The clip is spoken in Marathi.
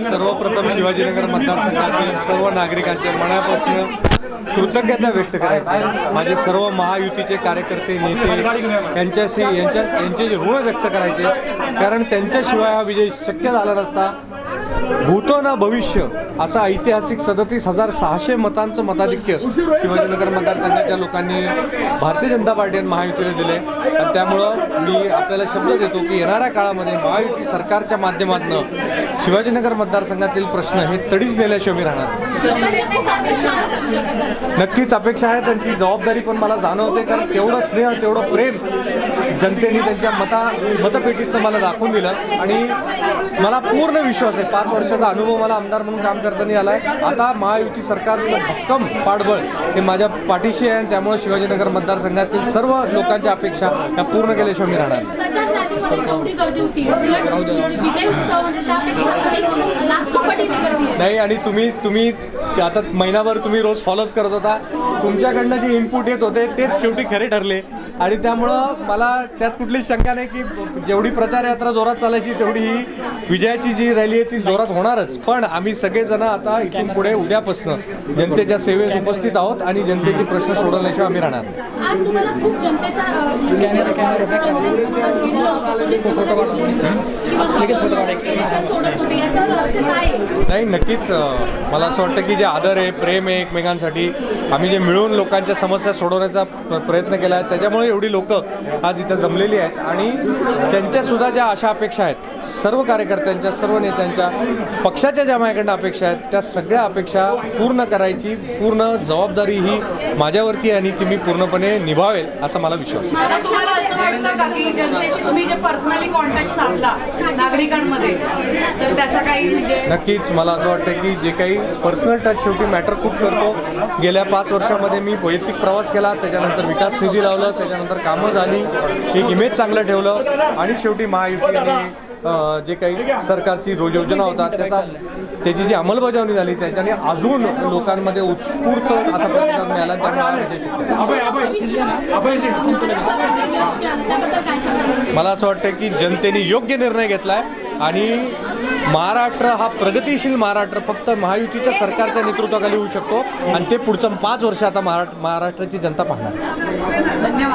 सर्वप्रथम शिवाजीनगर मतदारसंघातील सर्व नागरिकांच्या मनापासून कृतज्ञता व्यक्त करायची माझे सर्व महायुतीचे कार्यकर्ते नेते यांच्याशी यांच्या यांचे ऋण व्यक्त करायचे कारण त्यांच्याशिवाय हा विजय शक्य झाला नसता. भूतो ना भविष्य असा ऐतिहासिक सदतीस हजार सहाशे मतांचं मताधिक्य शिवाजीनगर मतदारसंघाच्या लोकांनी भारतीय जनता पार्टी आणि महायुतीला दिले आणि त्यामुळं मी आपल्याला शब्द देतो की येणाऱ्या काळामध्ये महायुती सरकारच्या माध्यमातून शिवाजीनगर मतदारसंघातील प्रश्न हे तडीच नेल्याशिवाय मी राहणार नक्कीच अपेक्षा आहे त्यांची जबाबदारी पण मला जाणवते कारण तेवढं स्नेह तेवढं प्रेम जनतेने त्यांच्या मता मतपेटीतनं मला दाखवून दिलं. आणि मला पूर्ण विश्वास आहे पाच वर्षाचा अनुभव मला आमदार म्हणून काम करताना आला आहे आता महायुती सरकारचं भक्कम पाठबळ हे माझ्या पाठीशी आहे आणि त्यामुळे शिवाजीनगर मतदारसंघातील सर्व लोकांच्या अपेक्षा या पूर्ण केल्याशिवाय मी राहणार नाही. आणि तुम्ही तुम्ही ते आता महिनाभर तुम्ही रोज फॉलोच करत होता. तुमच्याकडनं जे इनपुट येत होते तेच शेवटी खरे ठरले. आणि त्यामुळं मला त्यात कुठलीच शंका नाही की जेवढी प्रचार यात्रा जोरात चालायची तेवढी ही विजयाची जी रॅली आहे ती जोरात होणारच. पण आम्ही सगळेजण आता इथून पुढे उद्यापासनं जनतेच्या सेवेस उपस्थित आहोत आणि जनतेचे प्रश्न सोडवल्याशिवाय आम्ही राहणार नाही नक्कीच मला असं वाटतं की जे आदर आहे प्रेम आहे एकमेकांसाठी आम्ही जे मिळून लोकांच्या समस्या सोडवण्याचा प्रयत्न केला आहे त्याच्यामुळे एवढी लोकं आज इथं जमलेली आहेत. आणि त्यांच्यासुद्धा ज्या अशा अपेक्षा आहेत सर्व कार्यकर्त्यांच्या सर्व नेत्यांच्या पक्षाच्या ज्या माझ्याकडनं अपेक्षा आहेत त्या सगळ्या अपेक्षा पूर्ण करायची पूर्ण जबाबदारी ही माझ्यावरती आणि ती मी पूर्णपणे निभावेल असा मला विश्वास आहे. तुम्हाला असं वाटतं का की जनतेशी तुम्ही जे पर्सनली कॉन्टॅक्ट साधला नागरिकांमध्ये तर त्याचा काही म्हणजे नक्कीच मला असं वाटतं की जे काही पर्सनल टच शेवटी मॅटर खूप करतो गेल्या पाच वर्षामध्ये मी वैयक्तिक प्रवास केला त्याच्यानंतर विकास निधी लावलं त्याच्यानंतर कामं झाली एक इमेज चांगलं ठेवलं आणि शेवटी महायुती आणि जे काही सरकारची रोज योजना होता त्याचा त्याची जी अंमलबजावणी झाली त्याच्याने अजून लोकांमध्ये उत्स्फूर्त असा प्रतिसाद मिळाला त्यामुळे हा मला असं वाटतं की जनतेने योग्य निर्णय घेतला आहे आणि महाराष्ट्र हा प्रगतिशील महाराष्ट्र फक्त महायुतीच्या सरकारच्या नेतृत्वाखाली होऊ शकतो. आणि ते पुढचं पाच वर्ष आता महाराष्ट्र महाराष्ट्राची जनता पाहणार धन्यवाद.